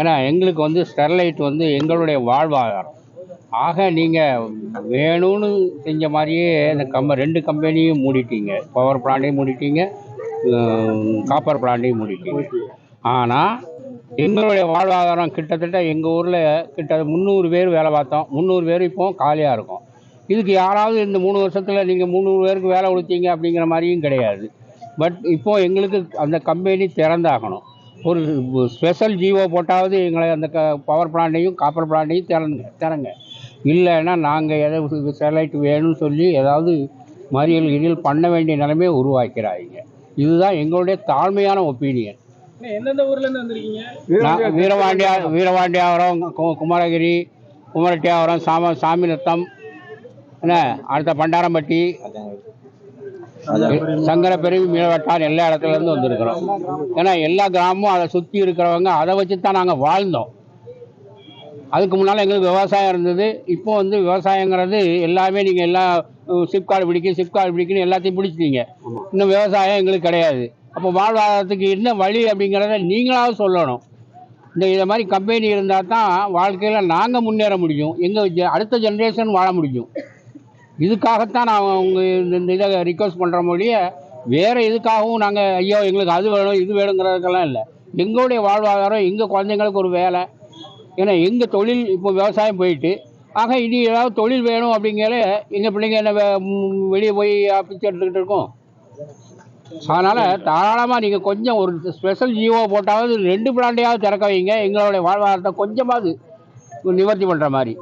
ஏன்னா எங்களுக்கு வந்து ஸ்டெர்லைட் வந்து எங்களுடைய வாழ்வாதாரம். ஆக நீங்கள் வேணும்னு செஞ்ச மாதிரியே இந்த கம்ப ரெண்டு கம்பெனியும் மூடிட்டீங்க. பவர் பிளான்ட்டையும் மூடிட்டீங்க. காப்பர் பிளான்ட்டையும் மூடிட்டீங்க. ஆனால் எங்களுடைய வாழ்வாதாரம் கிட்டத்தட்ட எங்கள் ஊரில் கிட்ட முந்நூறு பேர் வேலை பார்த்தோம். முந்நூறு பேர் இப்போ காலியாக இருக்கும். இதுக்கு யாராவது இந்த மூணு வருஷத்தில் நீங்கள் முந்நூறு பேருக்கு வேலை கொடுத்தீங்க அப்படிங்கிற மாதிரியும் கிடையாது. பட் இப்போது எங்களுக்கு அந்த கம்பெனி திறந்தாகணும். ஒரு ஸ்பெஷல் ஜிஓ போட்டாவது எங்களை அந்த க பவர் பிளான்ட்டையும் காப்பர் பிளான்ட்டையும் திறங்க திறங்க. இல்லைன்னா நாங்கள் எதை ஸ்டெர்லைட் வேணும்னு சொல்லி ஏதாவது மறியல் கிரியல் பண்ண வேண்டிய நிலைமையை உருவாக்கிறாங்க. இதுதான் எங்களுடைய தாழ்மையான ஒப்பீனியன் எந்தெந்த ஊர்ல இருந்து வந்திருக்கீங்க? வீரபாண்டியாவரம் கு- குமரகிரி குமரட்டியாவரம் சாம சாமிநத்தம் என்ன அடுத்த பண்டாரம்பட்டி சங்கரப்பெருவி மீளவட்டார் எல்லா இடத்துல இருந்து வந்திருக்கிறோம். ஏன்னா எல்லா கிராமமும் அதை சுற்றி இருக்கிறவங்க அதை வச்சு தான் நாங்கள் வாழ்ந்தோம். அதுக்கு முன்னால் எங்களுக்கு விவசாயம் இருந்தது. இப்போ வந்து விவசாயங்கிறது எல்லாமே நீங்கள் எல்லா சிப்கார்டு பிடிக்கும் சிப்கார்டு பிடிக்குன்னு எல்லாத்தையும் பிடிச்சிட்டீங்க. இன்னும் விவசாயம் எங்களுக்கு கிடையாது. அப்போ வாழ்வாதாரத்துக்கு என்ன வழி அப்படிங்கிறத நீங்களாவது சொல்லணும். இந்த இதை மாதிரி கம்பெனி இருந்தால் தான் வாழ்க்கையில் நாங்கள் முன்னேற முடியும். எங்கள் அடுத்த ஜென்ரேஷன் வாழ முடியும். இதுக்காகத்தான் நான் உங்கள் இந்த இந்த இதை ரிக்வஸ்ட் பண்ணுற மொழிய வேறு இதுக்காகவும் நாங்கள் ஐயோ எங்களுக்கு அது வேணும் இது வேணுங்கிறதுக்கெல்லாம் இல்லை. எங்களுடைய வாழ்வாதாரம் எங்கள் குழந்தைங்களுக்கு ஒரு வேலை. ஏன்னா எங்கள் தொழில் இப்போ விவசாயம் போயிட்டு ஆக இனி ஏதாவது தொழில் வேணும் அப்படிங்கிற எங்கள் பிள்ளைங்க என்ன வெளியே போய் பிச்சை எடுத்துக்கிட்டு இருக்கோம். அதனால் தாராளமாக நீங்கள் கொஞ்சம் ஒரு ஸ்பெஷல் ஜியோ போட்டாவது ரெண்டு பிளாண்டையாவது திறக்க வைங்க. எங்களுடைய வாழ்வாதாரத்தை கொஞ்சமாவது நிவர்த்தி பண்ணுற மாதிரி.